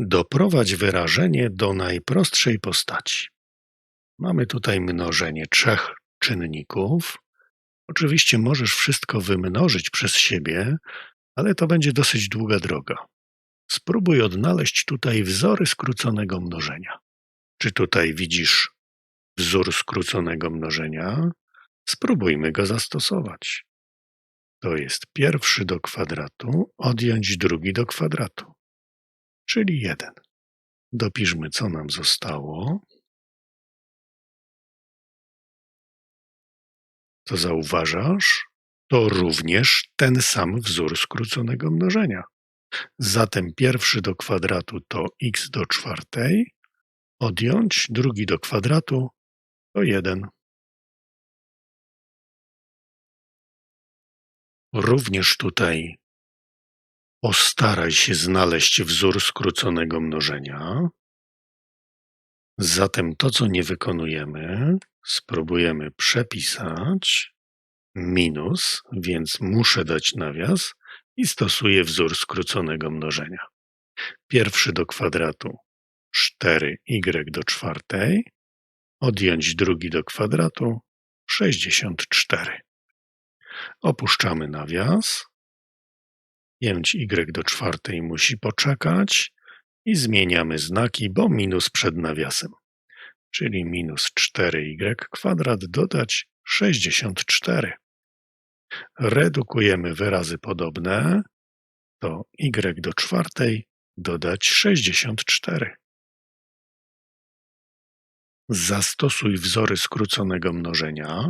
Doprowadź wyrażenie do najprostszej postaci. Mamy tutaj mnożenie trzech czynników. Oczywiście możesz wszystko wymnożyć przez siebie, ale to będzie dosyć długa droga. Spróbuj odnaleźć tutaj wzory skróconego mnożenia. Czy tutaj widzisz wzór skróconego mnożenia? Spróbujmy go zastosować. To jest pierwszy do kwadratu odjąć drugi do kwadratu, czyli 1. Dopiszmy, co nam zostało. To zauważasz? To również ten sam wzór skróconego mnożenia. Zatem pierwszy do kwadratu to x do czwartej, odjąć drugi do kwadratu to 1. Również tutaj postaraj się znaleźć wzór skróconego mnożenia. Zatem to, co nie wykonujemy, spróbujemy przepisać minus, więc muszę dać nawias i stosuję wzór skróconego mnożenia. Pierwszy do kwadratu 4y do czwartej, odjąć drugi do kwadratu 64. Opuszczamy nawias. 5y do czwartej musi poczekać i zmieniamy znaki, bo minus przed nawiasem. Czyli minus 4y kwadrat dodać 64. Redukujemy wyrazy podobne. To y do czwartej dodać 64. Zastosuj wzory skróconego mnożenia.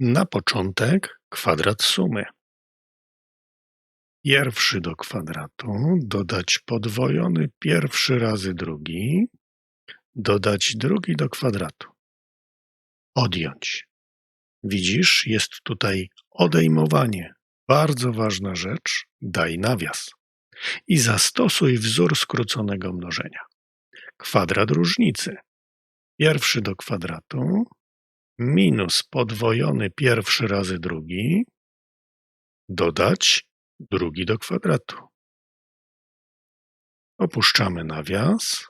Na początek kwadrat sumy. Pierwszy do kwadratu dodać podwojony pierwszy razy drugi, dodać drugi do kwadratu. Odjąć. Widzisz, jest tutaj odejmowanie. Bardzo ważna rzecz, daj nawias. I zastosuj wzór skróconego mnożenia. Kwadrat różnicy. Pierwszy do kwadratu minus podwojony pierwszy razy drugi, dodać drugi do kwadratu. Opuszczamy nawias.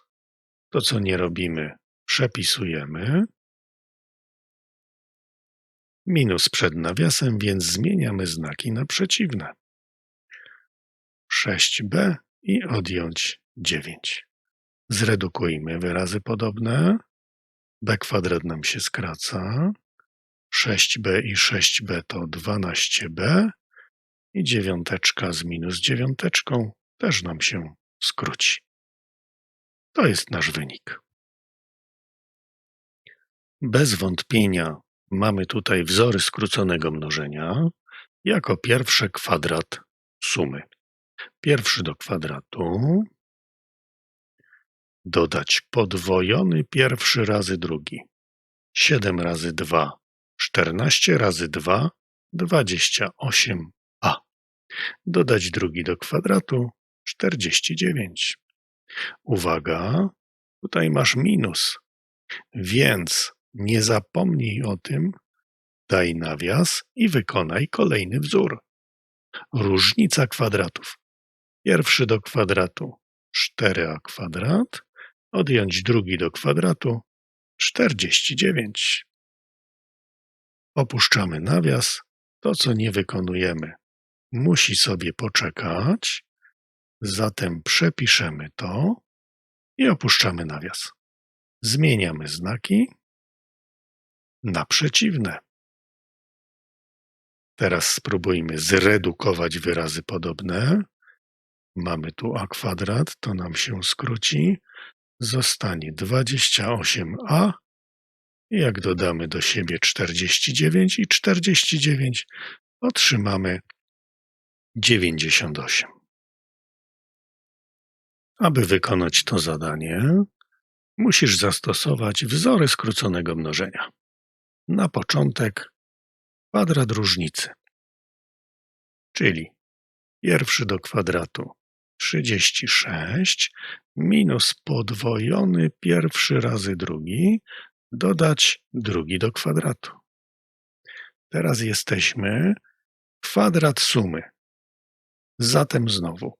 To, co nie robimy, przepisujemy. Minus przed nawiasem, więc zmieniamy znaki na przeciwne. 6b i odjąć 9. Zredukujmy wyrazy podobne b kwadrat nam się skraca. 6b i 6b to 12b i dziewiąteczka z minus dziewiąteczką też nam się skróci. To jest nasz wynik. Bez wątpienia mamy tutaj wzory skróconego mnożenia jako pierwszy kwadrat sumy. Pierwszy do kwadratu dodać podwojony pierwszy razy drugi. 7 razy 2, 14 razy 2, 28a. Dodać drugi do kwadratu, 49. Uwaga, tutaj masz minus, więc nie zapomnij o tym, daj nawias i wykonaj kolejny wzór. Różnica kwadratów. Pierwszy do kwadratu 4a kwadrat Odjąć drugi do kwadratu czterdzieści dziewięć. Opuszczamy nawias. To, co nie wykonujemy, musi sobie poczekać. Zatem przepiszemy to i opuszczamy nawias. Zmieniamy znaki na przeciwne. Teraz spróbujmy zredukować wyrazy podobne. Mamy tu a kwadrat, to nam się skróci zostanie 28a. Jak dodamy do siebie 49 i 49, otrzymamy 98. Aby wykonać to zadanie, musisz zastosować wzory skróconego mnożenia. Na początek kwadrat różnicy, czyli pierwszy do kwadratu 36 minus podwojony pierwszy razy drugi, dodać drugi do kwadratu. Teraz jesteśmy kwadrat sumy. Zatem znowu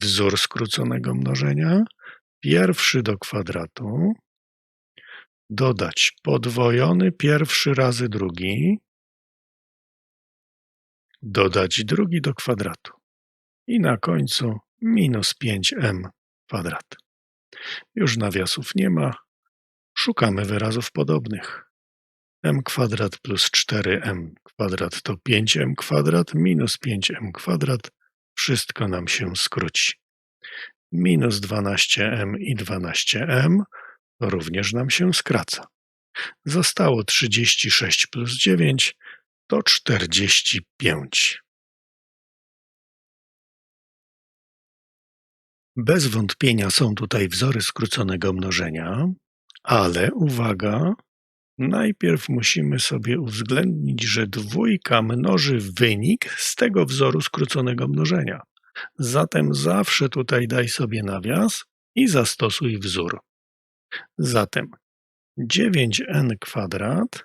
wzór skróconego mnożenia, pierwszy do kwadratu, dodać podwojony pierwszy razy drugi, dodać drugi do kwadratu i na końcu minus 5m kwadrat. Już nawiasów nie ma, szukamy wyrazów podobnych. m kwadrat plus 4m kwadrat to 5m kwadrat minus 5m kwadrat. Wszystko nam się skróci. Minus 12m i 12m również nam się skraca. Zostało 36 plus 9 to 45. Bez wątpienia są tutaj wzory skróconego mnożenia, ale uwaga, najpierw musimy sobie uwzględnić, że dwójka mnoży wynik z tego wzoru skróconego mnożenia. Zatem zawsze tutaj daj sobie nawias i zastosuj wzór. Zatem 9n kwadrat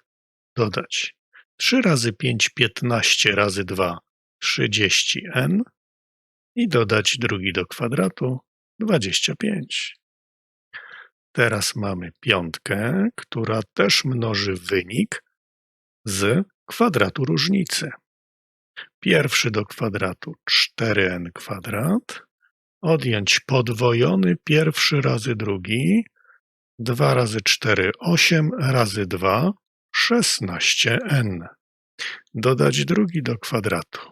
dodać 3 razy 5 15 razy 2 30n i dodać drugi do kwadratu 25. Teraz mamy piątkę, która też mnoży wynik z kwadratu różnicy. Pierwszy do kwadratu 4n kwadrat, odjąć podwojony pierwszy razy drugi, 2 razy 4 8 razy 2 16n. Dodać drugi do kwadratu.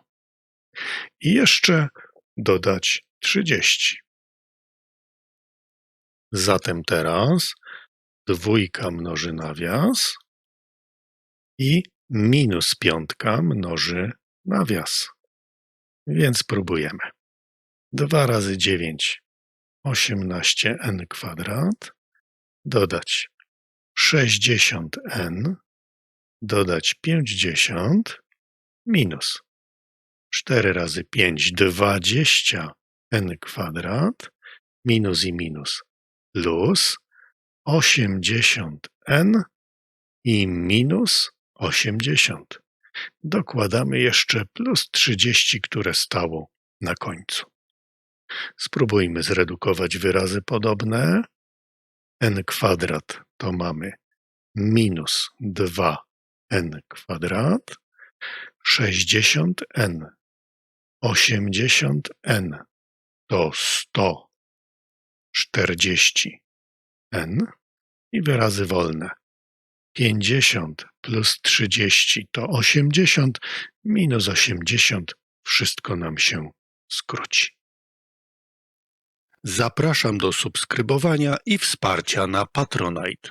I jeszcze dodać 30. Zatem teraz dwójka mnoży nawias i minus piątka mnoży nawias. Więc próbujemy. 2 razy 9 18n kwadrat dodać 60n dodać 50 minus 4 razy 5 20 n kwadrat minus i minus plus 80 n i minus 80. Dokładamy jeszcze plus 30, które stało na końcu. Spróbujmy zredukować wyrazy podobne. n kwadrat to mamy minus 2n kwadrat, 60n 80n to 140n i wyrazy wolne. 50 plus 30 to 80, minus 80, wszystko nam się skróci. Zapraszam do subskrybowania i wsparcia na Patronite.